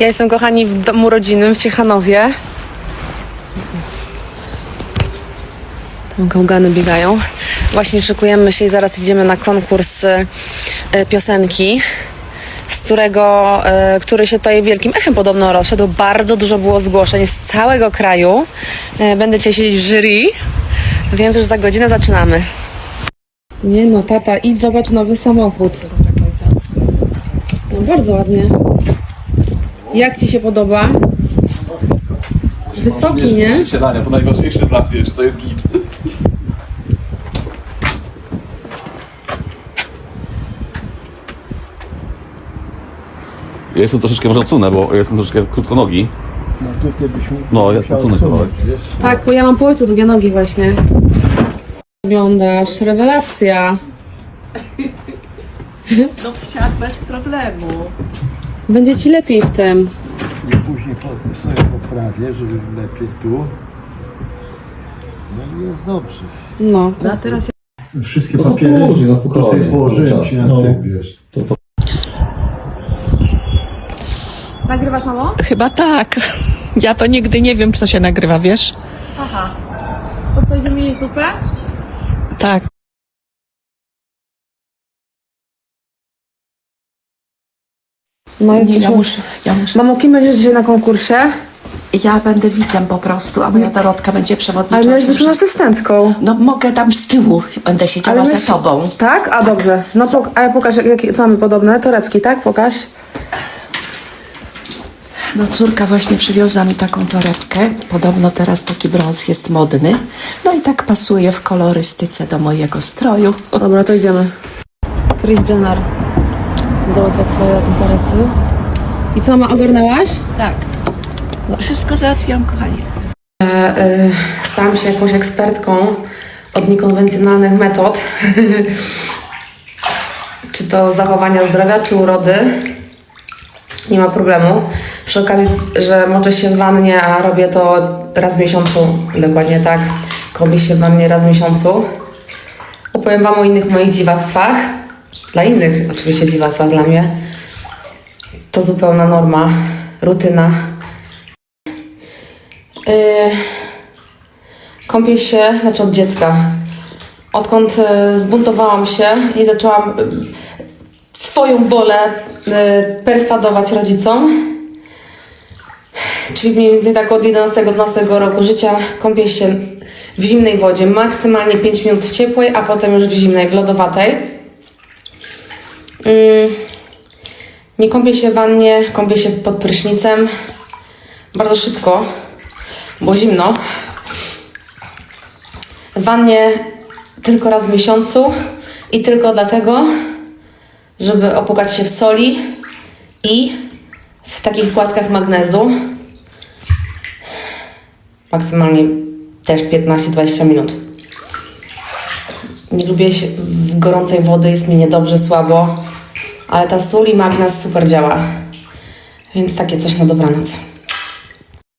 Ja jestem, kochani, w domu rodzinnym w Ciechanowie. Tam gałgany biegają. Właśnie szykujemy się i zaraz idziemy na konkurs e, piosenki, z którego, e, który się tutaj wielkim echem podobno rozszedł. Bardzo dużo było zgłoszeń z całego kraju. E, Będę dzisiaj siedzieć w jury, więc już za godzinę zaczynamy. Nie no, tata, idź zobacz nowy samochód. No bardzo ładnie. Jak ci się podoba? Wysoki, nie? Siadania, to najważniejsze dla mnie, że to jest git. Ja jestem troszeczkę, może odsunę, bo ja jestem troszeczkę krótkonogi. No No, ja odsunę kawałek. Tak, bo ja mam po ojcu długie nogi właśnie. Wyglądasz, rewelacja. No wsiadł bez problemu. Będzie ci lepiej w tym. I później po, sobie poprawię, żeby lepiej tu. No i jest dobrze. No. No a teraz Wszystkie No to papiery później, na spokojnie. tutaj położyłem ci na No. tym, wiesz. Nagrywasz, mamo? Chyba tak. Ja to nigdy nie wiem, czy to się nagrywa, wiesz? Aha. To co, idziemy jeść zupę? Tak. No Nie, jesteśmy... ja muszę, ja muszę. Mamo, kim będziesz dzisiaj na konkursie? Ja będę widzem po prostu, a moja Dorotka będzie Ale przewodniczącą. miałeś być moją asystentką. No mogę tam z tyłu, będę siedziała my- za tobą. Tak? A dobrze. No pok- a pokaż, jak, jakie- co mamy podobne. Torebki, tak? Pokaż. No córka właśnie przywiozła mi taką torebkę. Podobno teraz taki brąz jest modny. No i tak pasuje w kolorystyce do mojego stroju. Dobra, to idziemy. Chris Jenner załatwia swoje interesy. I co, mama, ogarnęłaś? Tak. No, wszystko załatwiłam, kochanie. E, Stałam się jakąś ekspertką od niekonwencjonalnych metod. czy to zachowania zdrowia, czy urody. Nie ma problemu. Przy okazji, że moczę się w wannie, a robię to raz w miesiącu. Dokładnie tak. Kąpię się w wannie raz w miesiącu. Opowiem Wam o innych moich dziwactwach. Dla innych oczywiście dziwactwach, dla mnie. To zupełna norma, rutyna. Yy, kąpię się, znaczy od dziecka. Odkąd y, zbuntowałam się i zaczęłam y, swoją wolę y, perswadować rodzicom, czyli mniej więcej tak od 11-12 roku życia kąpię się w zimnej wodzie, maksymalnie 5 minut w ciepłej, a potem już w zimnej, w lodowatej. Mm, nie kąpię się w wannie, kąpię się pod prysznicem. Bardzo szybko, bo zimno. W wannie tylko raz w miesiącu i tylko dlatego, żeby opłukać się w soli i w takich płatkach magnezu. Maksymalnie też 15-20 minut. Nie lubię się w gorącej wody, jest mi niedobrze, słabo, ale ta sól i magnez super działa. Więc takie coś na dobranoc.